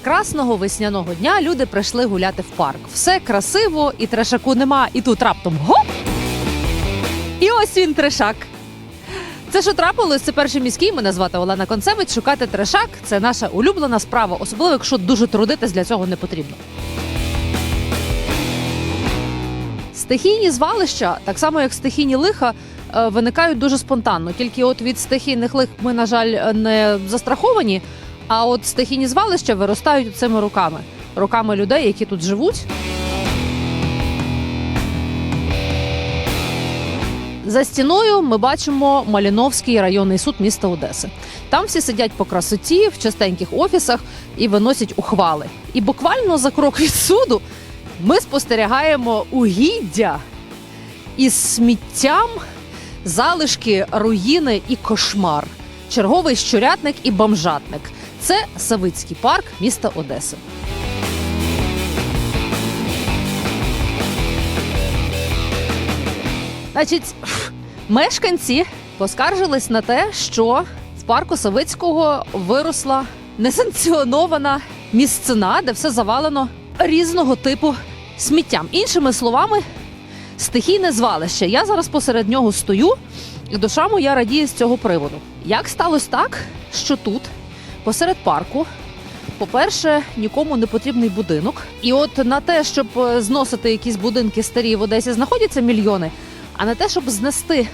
прекрасного весняного дня люди прийшли гуляти в парк. Все красиво, і трешаку нема, і тут раптом гоп! І ось він трешак. Це що трапилось? Це перший міський. Мене звати Олена Концевич. Шукати трешак це наша улюблена справа, особливо якщо дуже трудитись для цього не потрібно. Стихійні звалища, так само як стихійні лиха, е, виникають дуже спонтанно. Тільки от від стихійних лих ми, на жаль, не застраховані. А от стихійні звалища виростають цими руками, руками людей, які тут живуть. За стіною ми бачимо Маліновський районний суд міста Одеси. Там всі сидять по красоті в частеньких офісах і виносять ухвали. І буквально за крок від суду ми спостерігаємо угіддя із сміттям, залишки, руїни і кошмар. Черговий щурятник і бомжатник. Це Савицький парк міста Одеси. Значить, мешканці поскаржились на те, що в парку Савицького виросла несанкціонована місцина, де все завалено різного типу сміттям. Іншими словами, стихійне звалище. Я зараз посеред нього стою, і душа моя радіє з цього приводу. Як сталося так, що тут, посеред парку, по-перше, нікому не потрібний будинок. І от на те, щоб е, зносити якісь будинки старі в Одесі, знаходяться мільйони, а на те, щоб знести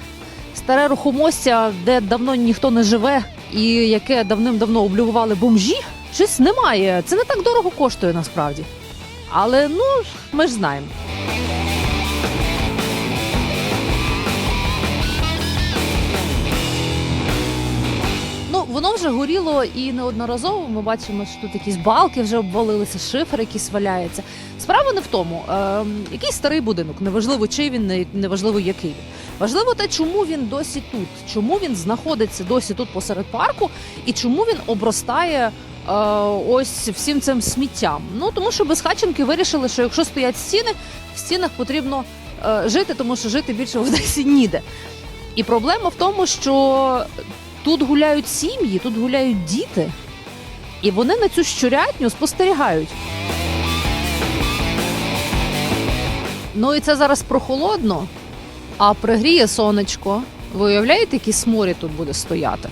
старе рухомостя, де давно ніхто не живе, і яке давним-давно облюбували бомжі, щось немає. Це не так дорого коштує насправді. Але ну ми ж знаємо. Воно вже горіло і неодноразово. Ми бачимо, що тут якісь балки вже обвалилися, шифер якийсь валяється. Справа не в тому, е, який старий будинок, неважливо, чий він, неважливо, який він. Важливо те, чому він досі тут, чому він знаходиться досі тут посеред парку, і чому він обростає е, ось всім цим сміттям. Ну тому що безхатченки вирішили, що якщо стоять стіни, в стінах потрібно е, жити, тому що жити більше в Одесі ніде. І проблема в тому, що тут гуляють сім'ї, тут гуляють діти, і вони на цю щурятню спостерігають. Ну і це зараз прохолодно, а пригріє сонечко. Ви уявляєте, який сморід тут буде стояти?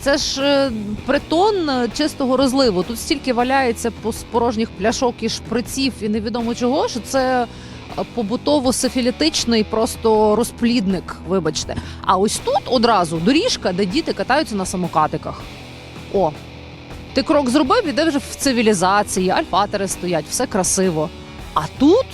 Це ж е, притон чистого розливу. Тут стільки валяється порожніх пляшок і шприців і невідомо чого, що це побутово-сифілітичний просто розплідник, вибачте. А ось тут одразу доріжка, де діти катаються на самокатиках. О, ти крок зробив, іде вже в цивілізації, альфатери стоять, все красиво. А тут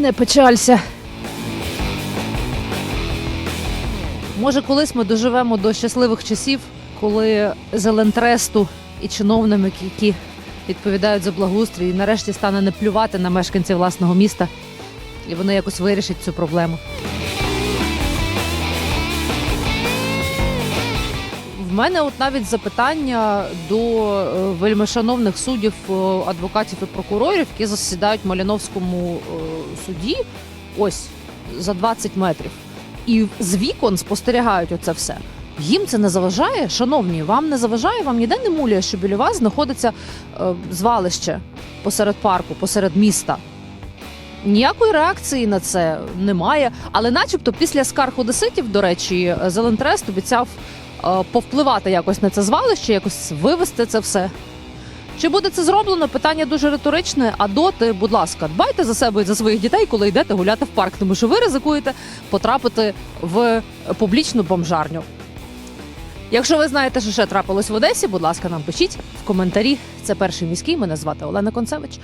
Не печалься. Може, колись ми доживемо до щасливих часів, коли зелентресту і чиновники, які відповідають за благоустрій, нарешті стане не плювати на мешканців власного міста, і вони якось вирішать цю проблему. В мене от навіть запитання до е, вельмишановних суддів, е, адвокатів і прокурорів, які засідають в Маліновському е, суді, ось за 20 метрів, і з вікон спостерігають оце все. Їм це не заважає, шановні, вам не заважає, вам ніде не муляє, що біля вас знаходиться е, звалище посеред парку, посеред міста. Ніякої реакції на це немає. Але, начебто, після скарг одеситів, до речі, Зелентрест обіцяв е, повпливати якось на це звалище, якось вивести це все. Чи буде це зроблено? Питання дуже риторичне. А доти, будь ласка, дбайте за себе і за своїх дітей, коли йдете гуляти в парк, тому що ви ризикуєте потрапити в публічну бомжарню. Якщо ви знаєте, що ще трапилось в Одесі, будь ласка, нам пишіть в коментарі. Це перший міський. Мене звати Олена Концевич.